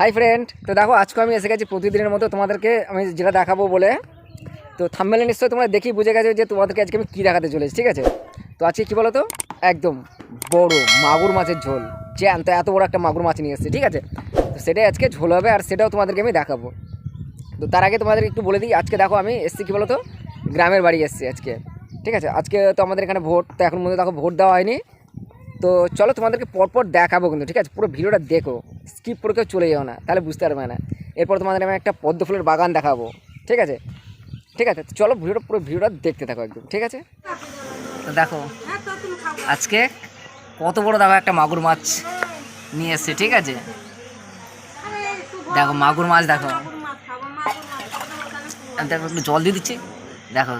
Hi friend তো দেখো, আজকে আমি এসে গেছি প্রতিদিনের মতো তোমাদেরকে আমি যেটা দেখাবো বলে। তো থাম্বেলে নিশ্চয়ই তোমরা দেখি বুঝে গেছো যে তোমাদেরকে আজকে আমি কী দেখাতে চলেছি, ঠিক আছে? তো আজকে কী বলো তো একদম বড় মাগুর মাছের ঝোল। জ্যান্ত এত বড় একটা মাগুর মাছ নিয়ে এসেছে, ঠিক আছে? তো সেটাই আজকে ঝোল হবে আর সেটাও তোমাদেরকে আমি দেখাবো। তো তার আগে তোমাদের একটু বলে দিই, আজকে দেখো আমি এসেছি কী বলো তো গ্রামের বাড়ি এসেছি আজকে, ঠিক আছে? আজকে তো আমাদের এখানে ভোট, তো এখন মধ্যে দেখো ভোট দেওয়া হয়নি। তো চলো তোমাদেরকে পরপর দেখাবো কিন্তু, ঠিক আছে? পুরো ভিডিওটা দেখো। স্কিপ করে কেউ চলে যাও না, তাহলে বুঝতে পারবে না। এরপর তোমাদের আমি একটা পদ্ম ফুলের বাগান দেখাবো, ঠিক আছে? ঠিক আছে চলো ভিডিওটা, পুরো ভিডিওটা দেখতে থাকো একদম, ঠিক আছে? দেখো, আজকে কত বড় দেখো একটা মাগুর মাছ নিয়ে এসছে, ঠিক আছে? দেখো, মাগুর মাছ দেখো। দেখো, একটু জল দিয়ে দিচ্ছি। দেখো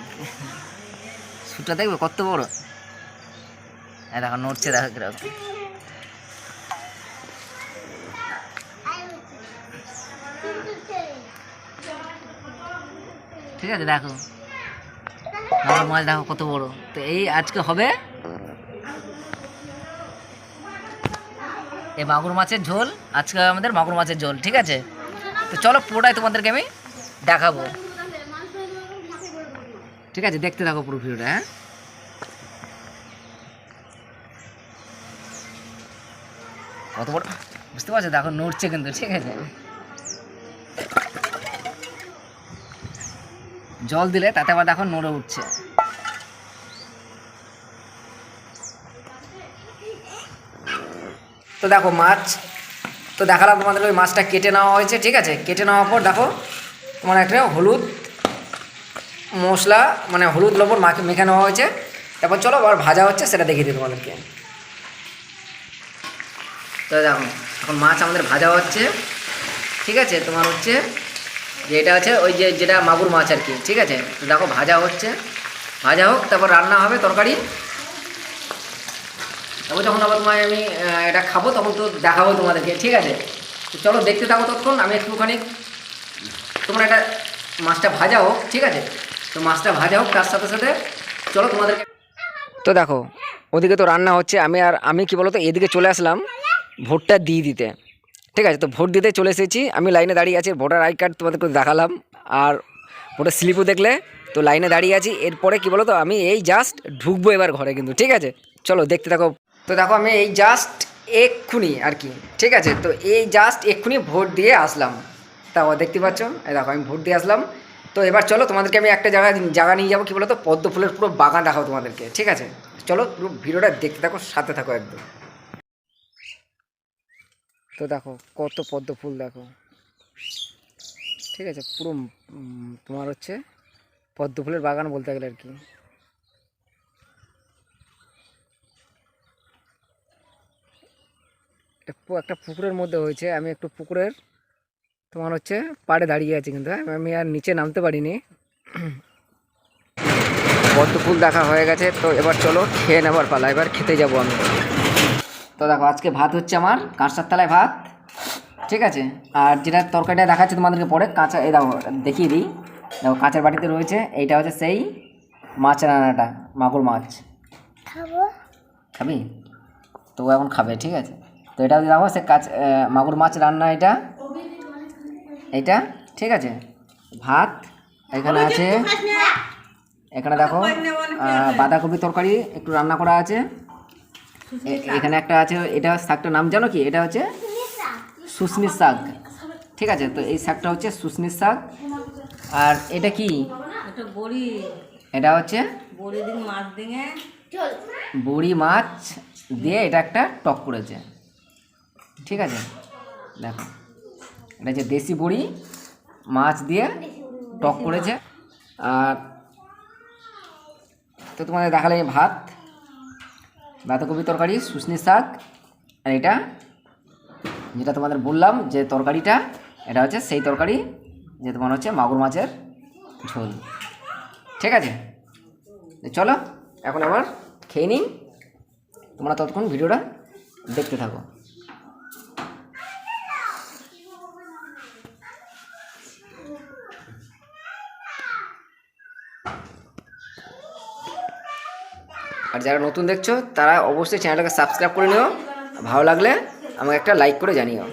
সুটা দেখবে কত বড়? দেখো নড়ছে, দেখো কীরকম। ঠিক আছে, দেখো। মাগুর মাছ, দেখো কত বড়। তো এই আজকে হবে? এই মাগুর মাছের ঝোল, আজকে আমাদের মাগুর মাছের ঝোল, ঠিক আছে? তো চলো পুরোটাই তোমাদেরকে আমি দেখাবো। ঠিক আছে, দেখতে থাকো পুরো ভিডিওটা হ্যাঁ? কত বড় বুঝতে পারছ? দেখো, নড়ছে কিন্তু, ঠিক আছে? জল দিলে তাতে আবার দেখো নড়ে উঠছে। তো দেখো, মাছ তো দেখালাম তোমাদের ওই মাছটা কেটে নেওয়া হয়েছে, ঠিক আছে? কেটে নেওয়ার পর দেখো, তোমার একটা হলুদ মশলা মানে হলুদ লবণ মাখে মেখে নেওয়া হয়েছে। তারপর চলো, আবার ভাজা হচ্ছে, সেটা দেখিয়ে দিই তোমাদেরকে। তো দেখো, এখন মাছ আমাদের ভাজা হচ্ছে। ঠিক আছে? তোমার হচ্ছে যে এটা আছে, ওই যে যেটা মাগুর মাছ আর কি, ঠিক আছে? তো দেখো, ভাজা হচ্ছে। ভাজা হোক, তারপর রান্না হবে তরকারি। তারপর যখন আবার তোমায় আমি এটা খাব, তখন তো দেখাবো তোমাদেরকে, ঠিক আছে? তো চলো, দেখতে থাকো ততক্ষণ, আমি একটুখানি তোমরা এটা মাছটা ভাজা হোক, ঠিক আছে? তো মাছটা ভাজা হোক, তার সাথে সাথে চলো তোমাদেরকে তো দেখো, ওদিকে তো রান্না হচ্ছে, আমি আর আমি কি বলতো, এদিকে চলে আসলাম। ভোটটা দিয়ে দিতে। ঠিক আছে, তো ভোট দিতে চলে এসেছি। আমি লাইনে দাঁড়িয়ে আছি, ভোটার আই কার্ড তোমাদেরকে দেখালাম। আর ভোটার স্লিপও দেখলে, তো লাইনে দাঁড়িয়ে আছি। এরপরে কি বলো তো আমি এই জাস্ট ঢুকবো এবার ঘরে কিন্তু, ঠিক আছে? চলো, দেখতে থাকো। তো দেখো, আমি এই জাস্ট এক্ষুনি আর কি, ঠিক আছে? তো এই জাস্ট এক্ষুনি ভোট দিয়ে আসলাম। তাও দেখতে পাচ্ছ? এই দেখো, আমি ভোট দিয়ে আসলাম। তো এবার চলো, তোমাদেরকে আমি একটা জায়গায় জায়গা নিয়ে যাব, কি বলো তো পদ্ম ফুলের পুরো বাগান দেখাবো তোমাদেরকে, ঠিক আছে? চলো, পুরো ভিডিওটা দেখতে থাকো, সাথে থাকো একদম। তো দেখো কত পদ্ম ফুল দেখো। ঠিক আছে পুরো তোমার হচ্ছে পদ্ম ফুলের বাগান বলতে গেলে আর কি। একটা পুকুরের মধ্যে হয়েছে আমি একটু পুকুরের তোমার হচ্ছে পাড়ে দাঁড়িয়ে আছি কিন্তু হ্যাঁ, আমি আর নিচে নামতে পারিনি। পদ্ম ফুল দেখা হয়ে গেছে তো এবার চলো খেয়ে নেবার পালা এবার খেতে যাব আমি। তো দেখো আজকে ভাত হচ্ছে আমার কাঁচার তলায় ভাত ঠিক আছে? আর যেটা তরকারিটা দেখাচ্ছে তোমাদেরকে পরে কাঁচা এই দেখো দেখিয়ে দিই। দেখো কাঁচের বাটিতে রয়েছে এইটা হচ্ছে সেই মাছ রান্নাটা মাগুর মাছ। খাবি। তো এখন খাবে ঠিক আছে? তো এটা যদি দেখো সে কাঁচ মাগুর মাছ রান্না এটা। এইটা ঠিক আছে? ভাত এখানে আছে এখানে দেখো বাঁধাকপি তরকারি একটু রান্না করা আছে। এখানে একটা আছে এটা শাকটার নাম জানো কি? এটা হচ্ছে সুস্মির শাক। ঠিক আছে তো এই শাকটা হচ্ছে সুস্মির শাক। আর এটা কি? এটা হচ্ছে বড়ি মাছ দিঙে বড়ি মাছ দিয়ে এটা একটা টক করেছে। ঠিক আছে দেখো। এটা হচ্ছে দেশি বড়ি মাছ দিয়ে টক করেছে। আর তো তোমাদের দেখালে ভাত। বাঁধাকপি তরকারি শুশনি শাক, আর এটা যেটা তোমাদের বললাম যে তরকারিটা, এটা হচ্ছে সেই তরকারি যে তোমার হচ্ছে মাগুর মাছের ঝোল। ঠিক আছে? চলো, এখন আবার খেয়ে নিন তোমরা ততক্ষণ ভিডিওটা দেখতে থাকো। আর যারা নতুন দেখছ, তারা অবশ্যই চ্যানেলটাকে সাবস্ক্রাইব করে নিও। ভালো লাগলে আমাকে একটা লাইক করে জানিও।